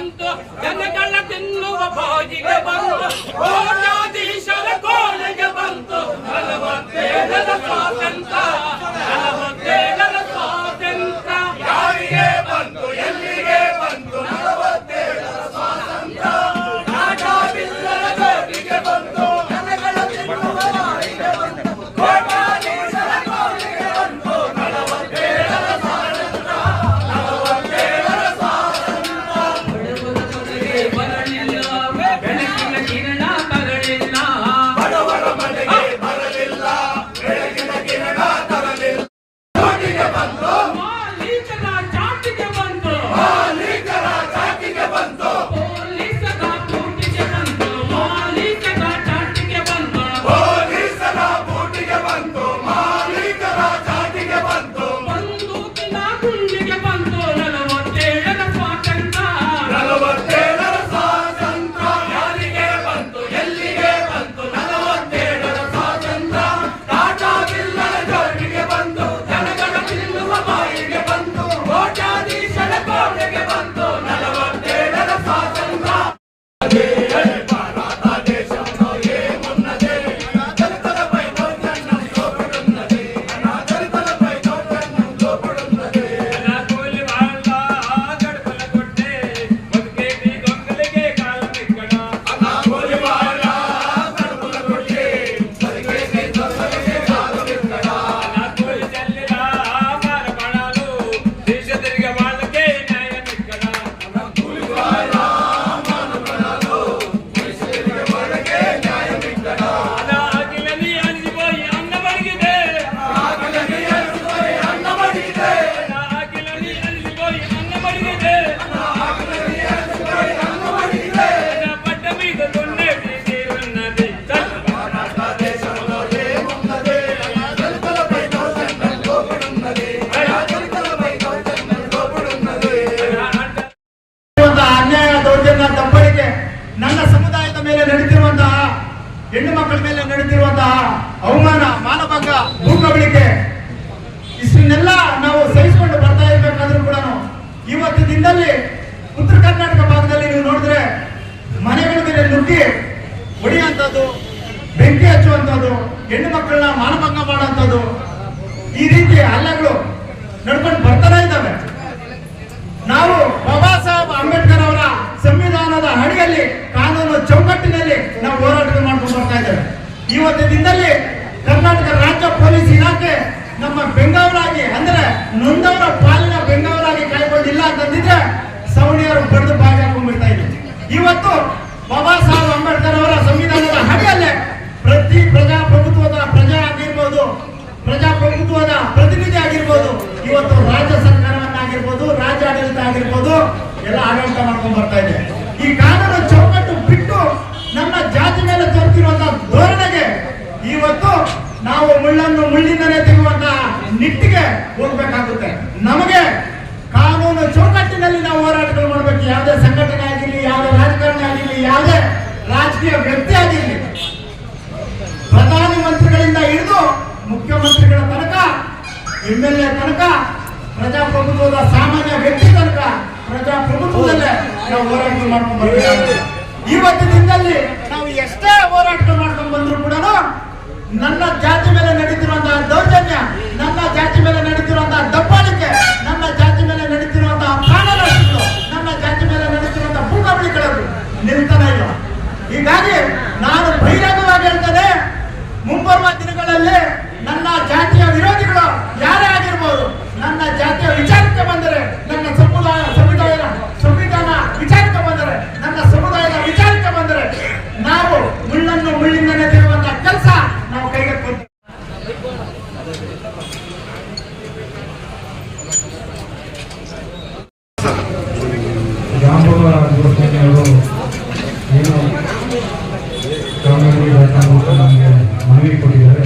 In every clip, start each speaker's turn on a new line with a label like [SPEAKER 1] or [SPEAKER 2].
[SPEAKER 1] ಬಂತು. ಜನಗಳ ತಿನ್ನುವ ಬಾಜಿಗೆ ಬಂತು. ಕೋಟಾಧೀಶರ ಕೋಣೆಗೆ ಬಂತು. ನಲವತ್ತೇಳರ ಸ್ವಾತಂತ್ರ ನಲವತ್ತೇಳು
[SPEAKER 2] ಮಕ್ಕಳ ಮೇಲೆ ನಡೀತಿರುವಂತಹ ಅವಮಾನ, ಮಾನಭಂಗ ಭೂಕಬಳಿಕೆ ಇಷ್ಟನ್ನೆಲ್ಲ ನಾವು ಸಹಿಸಿಕೊಂಡು ಬರ್ತಾ ಇರ್ಬೇಕಾದ್ರೂ ಕೂಡ ಇವತ್ತು ದಿನದಲ್ಲಿ ಉತ್ತರ ಕರ್ನಾಟಕ ಭಾಗದಲ್ಲಿ ನೀವು ನೋಡಿದ್ರೆ ಮನೆಗಳ ಮೇಲೆ ನುಗ್ಗಿ ಹೊಡೆಯುವಂಥದ್ದು ಬೆಂಕಿ ಹಚ್ಚುವಂಥದ್ದು, ಹೆಣ್ಣು ಮಕ್ಕಳನ್ನ ಮಾನಭಂಗ ಮಾಡುವಂಥದ್ದು ಈ ರೀತಿ ಹಲ್ಲಗಳು ನಡ್ಕೊಂಡು ಬರ್ತಾನೆ ಇದ್ದಾವೆ. ನಾವು ಹೋರಾಟ ಮಾಡ್ಕೊಂಡು ಬರ್ತಾ ಇದ್ದೇವೆ. ಇವತ್ತು ದಿನದಲ್ಲಿ ಕರ್ನಾಟಕ ರಾಜ್ಯ ಪೊಲೀಸ್ ಇಲಾಖೆ ನಮ್ಮ ಬೆಂಗಾವಲಾಗಿ, ಅಂದ್ರೆ ನೊಂದವರ ಪಾಲಿನ ಬೆಂಗಾವಲಾಗಿ ಕಾಯ್ಕೊಂಡಿಲ್ಲ ಅಂತಂದಿದ್ರೆ ಸವಣಿಯವರು ಬಡಿದು ಬಾಗಿ ಹಾಕೊಂಡ್ಬಿಡ್ತಾ ಇದ್ರು. ಇವತ್ತು ಬಾಬಾ ಸಾಹೇಬ್ ಅಂಬೇಡ್ಕರ್ ಅವರ ಸಂವಿಧಾನದ ಅಡಿಯಲ್ಲೇ ಪ್ರತಿ ಪ್ರಜಾಪ್ರಭುತ್ವದ ಪ್ರಜಾ ಆಗಿರ್ಬೋದು, ಪ್ರಜಾಪ್ರಭುತ್ವದ ಪ್ರತಿನಿಧಿ ಆಗಿರ್ಬೋದು, ಇವತ್ತು ರಾಜ್ಯ ಸರ್ಕಾರವನ್ನಾಗಿರ್ಬೋದು ರಾಜ್ಯ ಆಡಳಿತ ಆಗಿರ್ಬೋದು, ಎಲ್ಲ ಆಡಳಿತ ಮಾಡ್ಕೊಂಡು ಬರ್ತಾ ಇದೆ. ಈ ಕಾನೂನು ಜಾತಿ ಮೇಲೆ ತೋರ್ತಿರುವಂತಹ ಧೋರಣೆಗೆ ಇವತ್ತು ನಾವು ಮುಳ್ಳನ್ನು ಮುಳ್ಳಿಂದಲೇ ತೆಗೆಯುವಂತಹ ನಿಟ್ಟಿಗೆ ಹೋಗ್ಬೇಕಾಗುತ್ತೆ. ನಮಗೆ ಕಾನೂನು ಚೌಕಟ್ಟಿನಲ್ಲಿ ನಾವು ಹೋರಾಟಗಳು ಮಾಡಬೇಕು. ಯಾವುದೇ ಸಂಘಟನೆ ಆಗಿರಲಿ, ಯಾವುದೇ ರಾಜಕಾರಣಿ ಆಗಿರಲಿ, ಯಾವುದೇ ರಾಜಕೀಯ ವ್ಯಕ್ತಿ ಆಗಿರಲಿ, ಪ್ರಧಾನಿ ಮಂತ್ರಿಗಳಿಂದ ಹಿಡಿದು ಮುಖ್ಯಮಂತ್ರಿಗಳ ತನಕ ಎಂ ಎಲ್ ಎ ತನಕ, ಪ್ರಜಾಪ್ರಭುತ್ವದ ಸಾಮಾನ್ಯ ವ್ಯಕ್ತಿ ತನಕ ಪ್ರಜಾಪ್ರಭುತ್ವದಲ್ಲೇ ನಾವು ಹೋರಾಟ ಮಾಡ್ಕೊಂಡು ಬರ್ತೀವಿ ಇವತ್ತು ದಿನದಲ್ಲಿ ಎಷ್ಟೇ ಹೋರಾಟ ಮಾಡ್ಕೊಂಡು ಬಂದ್ರು ಕೂಡ ನನ್ನ ಜಾತಿ ಮೇಲೆ ನಡೀತಿರುವಂತಹ ದೌರ್ಜನ್ಯ, ನನ್ನ ಜಾತಿ ಮೇಲೆ ನಡೀತಿರುವಂತಹ ದಬ್ಬಾಳಿಕೆ, ನನ್ನ ಜಾತಿ ಮೇಲೆ ನಡೀತಿರುವಂತಹ ಪ್ರಾಣಗಳು ನನ್ನ ಜಾತಿ ಮೇಲೆ ನಡೀತಿರುವಂತಹ ಭೂಕಬಳಿಕೆಗಳು ನಿಲ್ತಾನೆ ಇಲ್ಲ. ಹೀಗಾಗಿ ನಾನು ಬಹಿರಂಗವಾಗಿ ಹೇಳ್ತೇನೆ ಮುಂಬರುವ ದಿನಗಳಲ್ಲಿ ನನ್ನ ಜಾತಿಯ ವಿರೋಧಿಗಳು ಯಾರೇ ಆಗಿರ್ಬೋದು ನನ್ನ ಜಾತಿಯ ವಿಚಾರಕ್ಕೆ ಬಂದರೆ ನನ್ನ ಸಮುದಾಯ ಸಂವಿಧಾನ ಸಂವಿಧಾನ ವಿಚಾರಕ್ಕೆ ಬಂದರೆ ನನ್ನ ಸಮುದಾಯದ ವಿಚಾರಕ್ಕೆ ಬಂದರೆ ನಾವು ಮುಳ್ಳನ್ನು ಮುಳ್ಳಿಂದನೇ ತೆಗೆಯುವಂತ ಕೆಲಸ ನಾವು ಕೈಗೆತ್ತಿಕೊಳ್ಳುತ್ತೇವೆ
[SPEAKER 3] ಜಾಂಬವ ಗೋಸ್ವಾಮಿ ಅವರು ಏನು ಕಾನೂನು ಅಂತ ನಮಗೆ ಮನವಿ ಕೊಟ್ಟಿದ್ದಾರೆ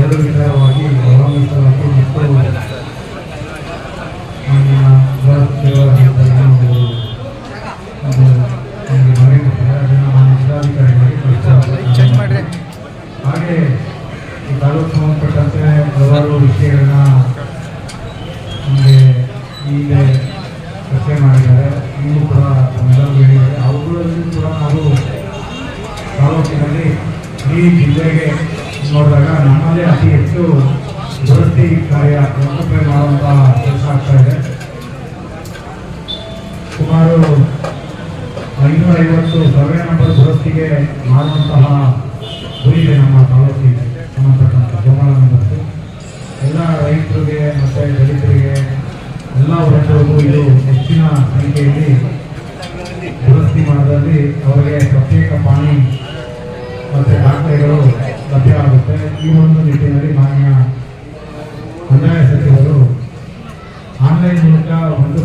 [SPEAKER 3] ಎರಡು ವಿಚಾರವಾಗಿ ಗೌರವಿಸಲಾಗಿ ಮತ್ತು ಮನವಿ ಕೊಟ್ಟಿದ್ದಾರೆ ಅದನ್ನು ಮಾನ್ಯ ಜಿಲ್ಲಾಧಿಕಾರಿಗಳಿಗೆ. ಹಾಗೆ ಈ ಜಿಲ್ಲೆಗೆ ನೋಡಿದಾಗ ನಮ್ಮಲ್ಲೇ ಅತಿ ಹೆಚ್ಚು ದುರಸ್ತಿ ಕಾರ್ಯ ಪ್ರಮುಖ ಮಾಡುವಂಥ ಕೆಲಸ ಆಗ್ತಾ ಇದೆ. ಸುಮಾರು ಐನೂರ ಐವತ್ತು ಸರ್ವೆ ನಂಬರ್ ದುರಸ್ತಿಗೆ ಮಾಡುವಂತಹ ಗುರಿ ಇದೆ ನಮ್ಮ ತಾಲೂಕಿಗೆ ಸಂಬಂಧಪಟ್ಟಂತಹ ಗೋಮಾಳ ಎಲ್ಲ ರೈತರಿಗೆ ಮತ್ತು ದಲಿತರಿಗೆ, ಎಲ್ಲ ವರ್ಗಗಳಿಗೂ ಇದು ಹೆಚ್ಚಿನ ಸಂಖ್ಯೆಯಲ್ಲಿ ದುರಸ್ತಿ ಮಾಡಿದಲ್ಲಿ ಅವರಿಗೆ ಪ್ರತ್ಯೇಕ ಪಾಣಿ ಮತ್ತೆ ದಾಖಲೆಗಳು ಲಭ್ಯವಾಗುತ್ತೆ. ಈ ಒಂದು ನಿಟ್ಟಿನಲ್ಲಿ ಮಾನ್ಯ ಕಂದಾಯ ಸಚಿವರು ಆನ್ಲೈನ್ ಮೂಲಕ ಒಂದು